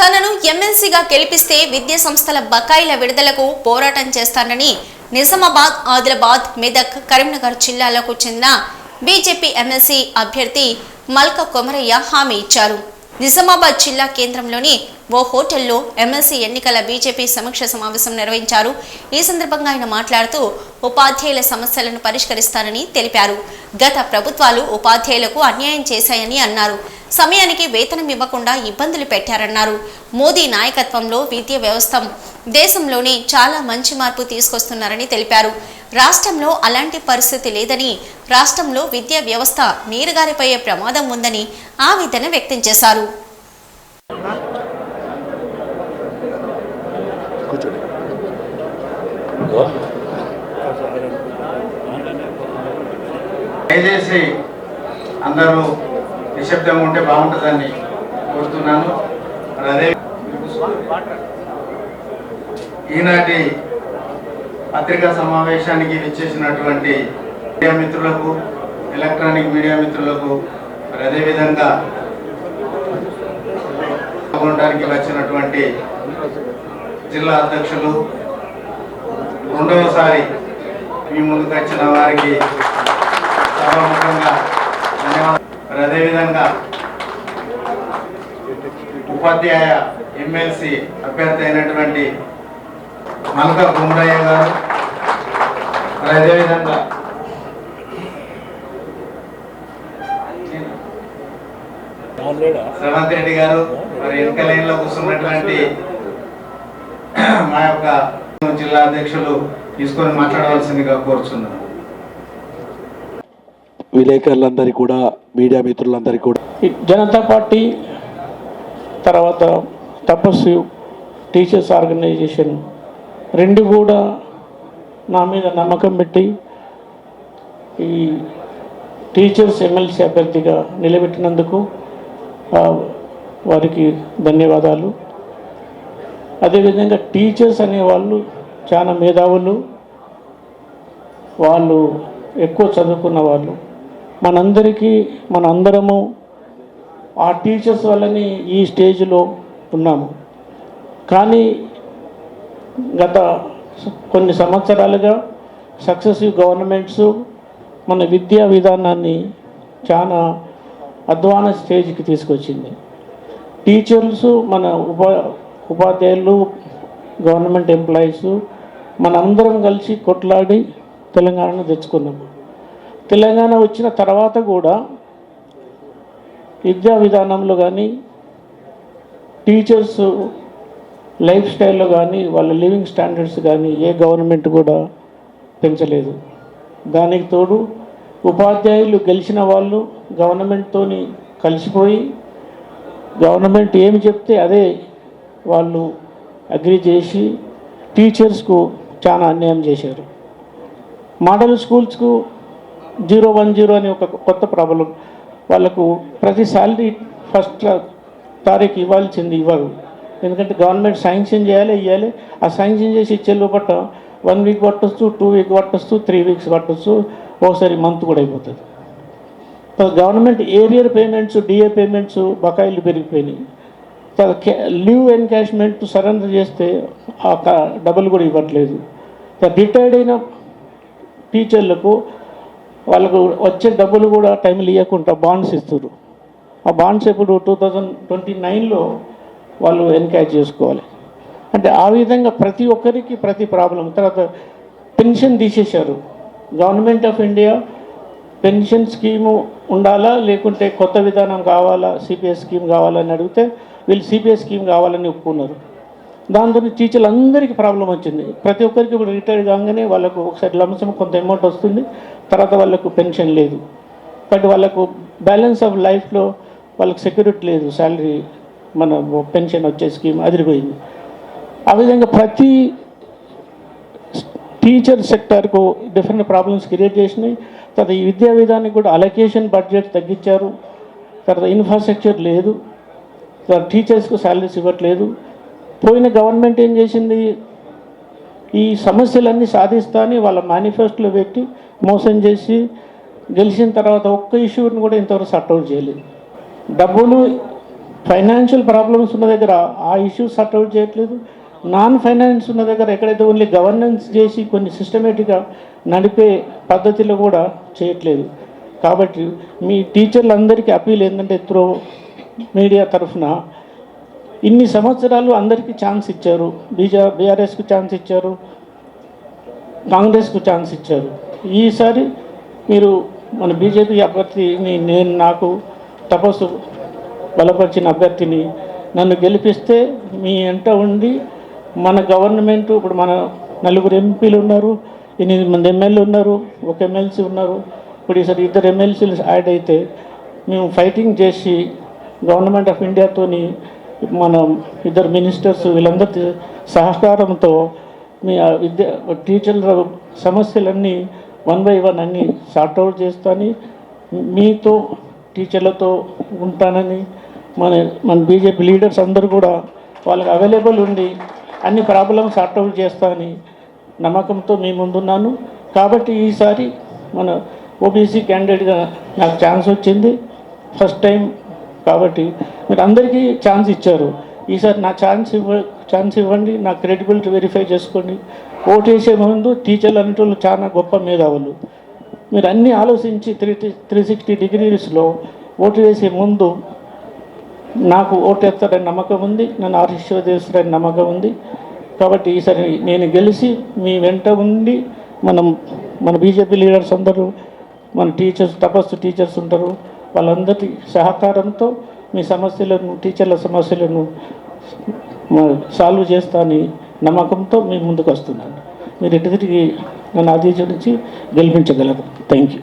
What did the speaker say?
తనను ఎమ్మెల్సీగా గెలిపిస్తే విద్యా సంస్థల బకాయిల విడుదలకు పోరాటం చేస్తానని నిజామాబాద్ ఆదిలాబాద్ మెదక్ కరీంనగర్ జిల్లాలకు చెందిన బీజేపీ ఎమ్మెల్సీ అభ్యర్థి మల్క కొమరయ్య హామీ ఇచ్చారు. నిజామాబాద్ జిల్లా కేంద్రంలోని ఓ హోటల్లో ఎమ్మెల్సీ ఎన్నికల బీజేపీ సమీక్ష సమావేశం నిర్వహించారు. ఈ సందర్భంగా ఆయన మాట్లాడుతూ ఉపాధ్యాయుల సమస్యలను పరిష్కరిస్తారని తెలిపారు. గత ప్రభుత్వాలు ఉపాధ్యాయులకు అన్యాయం చేశాయని అన్నారు. సమయానికి వేతనం ఇవ్వకుండా ఇబ్బందులు పెట్టారన్నారు. మోదీ నాయకత్వంలో విద్యా వ్యవస్థ దేశంలోనే చాలా మంచి మార్పు తీసుకొస్తున్నారని తెలిపారు. రాష్ట్రంలో అలాంటి పరిస్థితి లేదని రాష్ట్రంలో విద్యా వ్యవస్థ నీరుగారిపోయే ప్రమాదం ఉందని ఆవేదన వ్యక్తం చేశారు. దయచేసి అందరూ నిశ్శబ్దంగా ఉంటే బాగుంటుందని కోరుతున్నాను. మరి అదే ఈనాటి పత్రికా సమావేశానికి విచ్చేసినటువంటి మీడియా మిత్రులకు ఎలక్ట్రానిక్ మీడియా మిత్రులకు మరి అదేవిధంగా పాల్గొనడానికి వచ్చినటువంటి జిల్లా అధ్యక్షులు రెండవసారి మీ ముందుకు వచ్చిన వారికి సభాముఖంగా ధన్యవాదాలు. మరి అదేవిధంగా ఉపాధ్యాయ ఎమ్మెల్సీ అభ్యర్థి అయినటువంటి మల్క గుమ్మరయ్య గారు మరి అదేవిధంగా శ్రవంత్ రెడ్డి గారు మరి వెనుక లైన్లో కూర్చున్నటువంటి మా యొక్క జిల్లా అధ్యక్షులు తీసుకొని మాట్లాడవలసిందిగా కోరుచున్నాను. విలేకరులందరికీ కూడా మీడియా మిత్రులందరికీ కూడా. జనతా పార్టీ తర్వాత తపస్సు టీచర్స్ ఆర్గనైజేషన్ రెండు కూడా నా మీద నమ్మకం పెట్టి ఈ టీచర్స్ ఎమ్మెల్సీ అభ్యర్థిగా నిలబెట్టినందుకు వారికి ధన్యవాదాలు. అదేవిధంగా టీచర్స్ అనేవాళ్ళు చాలా మేధావులు. వాళ్ళు ఎక్కువ చదువుకున్న వాళ్ళు. మనందరికీ మనందరము ఆ టీచర్స్ వల్లని ఈ స్టేజ్లో ఉన్నాము. కానీ గత కొన్ని సంవత్సరాలుగా సక్సెసివ్ గవర్నమెంట్స్ మన విద్యా విధానాన్ని చాలా అధ్వాన స్టేజ్కి తీసుకొచ్చింది. టీచర్స్ మన ఉపా ఉపాధ్యాయులు గవర్నమెంట్ ఎంప్లాయీస్ మనందరం కలిసి కొట్లాడి తెలంగాణను తెచ్చుకున్నాము. తెలంగాణ వచ్చిన తర్వాత కూడా విద్యా విధానంలో కానీ టీచర్స్ లైఫ్ స్టైల్లో కానీ వాళ్ళ లివింగ్ స్టాండర్డ్స్ కానీ ఏ గవర్నమెంట్ కూడా పెంచలేదు. దానికి తోడు ఉపాధ్యాయులు గెలిచిన వాళ్ళు గవర్నమెంట్తోని కలిసిపోయి గవర్నమెంట్ ఏమి చెప్తే అదే వాళ్ళు అగ్రి చేసి టీచర్స్కు చాలా అన్యాయం చేశారు. మోడల్ స్కూల్స్కు జీరో వన్ జీరో అని ఒక కొత్త ప్రాబ్లం వాళ్ళకు ప్రతి శాలరీ ఫస్ట్ తారీఖు ఇవ్వాల్సింది ఇవ్వరు. ఎందుకంటే గవర్నమెంట్ శాంక్షన్ చేయాలి ఇవ్వాలి ఆ శాంక్షన్ చేసి ఇచ్చే లోపల వన్ వీక్ పట్టొచ్చు టూ వీక్ పట్టొచ్చు త్రీ వీక్స్ పట్టొచ్చు ఒకసారి మంత్ కూడా అయిపోతుంది. Government arrear payments DA payments బకాయిలు పెరిగిపోయినాయి. లీవ్ ఎన్కాష్మెంట్ సరెండర్ చేస్తే ఆ డబ్బులు కూడా ఇవ్వట్లేదు. రిటైర్డ్ అయిన టీచర్లకు వాళ్ళకు వచ్చే డబ్బులు కూడా టైంలు ఇవ్వకుండా బాండ్స్ ఇస్తారు ఆ బాండ్స్ ఇప్పుడు టూ థౌజండ్ ట్వంటీ నైన్లో వాళ్ళు ఎన్కరేజ్ చేసుకోవాలి. అంటే ఆ విధంగా ప్రతి ఒక్కరికి ప్రతి ప్రాబ్లం తర్వాత పెన్షన్ తీసేశారు. Government of India pension scheme ఉండాలా? లేకుంటే కొత్త విధానం కావాలా? సిపిఎస్ స్కీమ్ కావాలని అడిగితే వీళ్ళు సిపిఎస్ స్కీమ్ కావాలని ఒప్పుకున్నారు. దాంతో టీచర్లు అందరికీ ప్రాబ్లం వచ్చింది. ప్రతి ఒక్కరికి ఇప్పుడు రిటైర్ కాగానే వాళ్ళకు ఒకసారి లంసం కొంత అమౌంట్ వస్తుంది. తర్వాత వాళ్ళకు పెన్షన్ లేదు. బట్ వాళ్ళకు బ్యాలెన్స్ ఆఫ్ లైఫ్లో వాళ్ళకి సెక్యూరిటీ లేదు. శాలరీ మన పెన్షన్ వచ్చే స్కీమ్ అదిరిపోయింది. ఆ విధంగా ప్రతి టీచర్ సెక్టర్కు డిఫరెంట్ ప్రాబ్లమ్స్ క్రియేట్ చేసినాయి. తర్వాత ఈ విద్యా విధానికి కూడా అలొకేషన్ బడ్జెట్ తగ్గించారు. తర్వాత ఇన్ఫ్రాస్ట్రక్చర్ లేదు. తర్వాత టీచర్స్కు శాలరీస్ ఇవ్వట్లేదు. పోయిన గవర్నమెంట్ ఏం చేసింది? ఈ సమస్యలన్నీ సాధిస్తా అని వాళ్ళ మేనిఫెస్టోలో పెట్టి మోసం చేసి గెలిచిన తర్వాత ఒక్క ఇష్యూని కూడా ఇంతవరకు సర్ట్అవుట్ చేయలేదు. డబ్బులు ఫైనాన్షియల్ ప్రాబ్లమ్స్ ఉన్న దగ్గర ఆ ఇష్యూ సార్ట్ చేయట్లేదు. నాన్ ఫైనాన్స్ ఉన్న దగ్గర ఎక్కడైతే ఓన్లీ గవర్నెన్స్ చేసి కొన్ని సిస్టమేటిక్గా నడిపే పద్ధతిలో కూడా చేయట్లేదు. కాబట్టి మీ టీచర్లందరికీ అప్పీల్ ఏంటంటే త్రో మీడియా తరఫున ఇన్ని సంవత్సరాలు అందరికీ ఛాన్స్ ఇచ్చారు. బీజా బీఆర్ఎస్కు ఛాన్స్ ఇచ్చారు. కాంగ్రెస్కు ఛాన్స్ ఇచ్చారు. ఈసారి మీరు మన బీజేపీ అభ్యర్థిని నేను నాకు తపస్సు బలపరిచిన అభ్యర్థిని నన్ను గెలిపిస్తే మీ ఎంట ఉండి మన గవర్నమెంట్ ఇప్పుడు మన నలుగురు ఎంపీలు ఉన్నారు ఎనిమిది మంది ఎమ్మెల్యే ఉన్నారు ఒక ఎమ్మెల్సీ ఉన్నారు. ఇప్పుడు ఈసారి ఇద్దరు ఎమ్మెల్సీలు యాడ్ అయితే మేము ఫైటింగ్ చేసి గవర్నమెంట్ ఆఫ్ ఇండియాతోని మన ఇద్దరు మినిస్టర్స్ వీళ్ళందరి సహకారంతో మీ విద్య టీచర్ల సమస్యలన్నీ వన్ బై వన్ అన్నీ సార్ట్అవుట్ చేస్తాను మీతో టీచర్లతో ఉంటానని మన మన బీజేపీ లీడర్స్ అందరూ కూడా వాళ్ళకి అవైలబుల్ ఉండి అన్ని ప్రాబ్లమ్స్ సార్ట్అవుట్ చేస్తానని నమ్మకంతో మీ ముందున్నాను. కాబట్టి ఈసారి మన ఓబీసీ క్యాండిడేట్గా నాకు ఛాన్స్ వచ్చింది. ఫస్ట్ టైం కాబట్టి మీరు అందరికీ ఛాన్స్ ఇచ్చారు. ఈసారి నా ఛాన్స్ ఇవ్వ ఛాన్స్ ఇవ్వండి నా క్రెడిబిలిటీ వెరిఫై చేసుకోండి. ఓటు వేసే ముందు టీచర్లు అనేటోళ్ళు చాలా గొప్ప మేధావులు. మీరు అన్నీ ఆలోచించి త్రీ త్రీ సిక్స్టీ డిగ్రీస్లో ఓటు వేసే ముందు నాకు ఓటు వేస్తారని నమ్మకం ఉంది నన్ను ఆశీర్వదిస్తారని నమ్మకం ఉంది. కాబట్టి ఈసారి నేను గెలిచి మీ వెంట ఉండి మనం మన బీజేపీ లీడర్స్ అందరూ మన టీచర్స్ తపస్సు టీచర్స్ ఉంటారు. వాళ్ళందరి సహకారంతో మీ సమస్యలను టీచర్ల సమస్యలను సాల్వ్ చేస్తానని నమ్మకంతో మీ ముందుకు వస్తున్నాను మీరు ఎటు తిరిగి నన్ను ఆదేశించి గెలిపించగలరు. Thank you.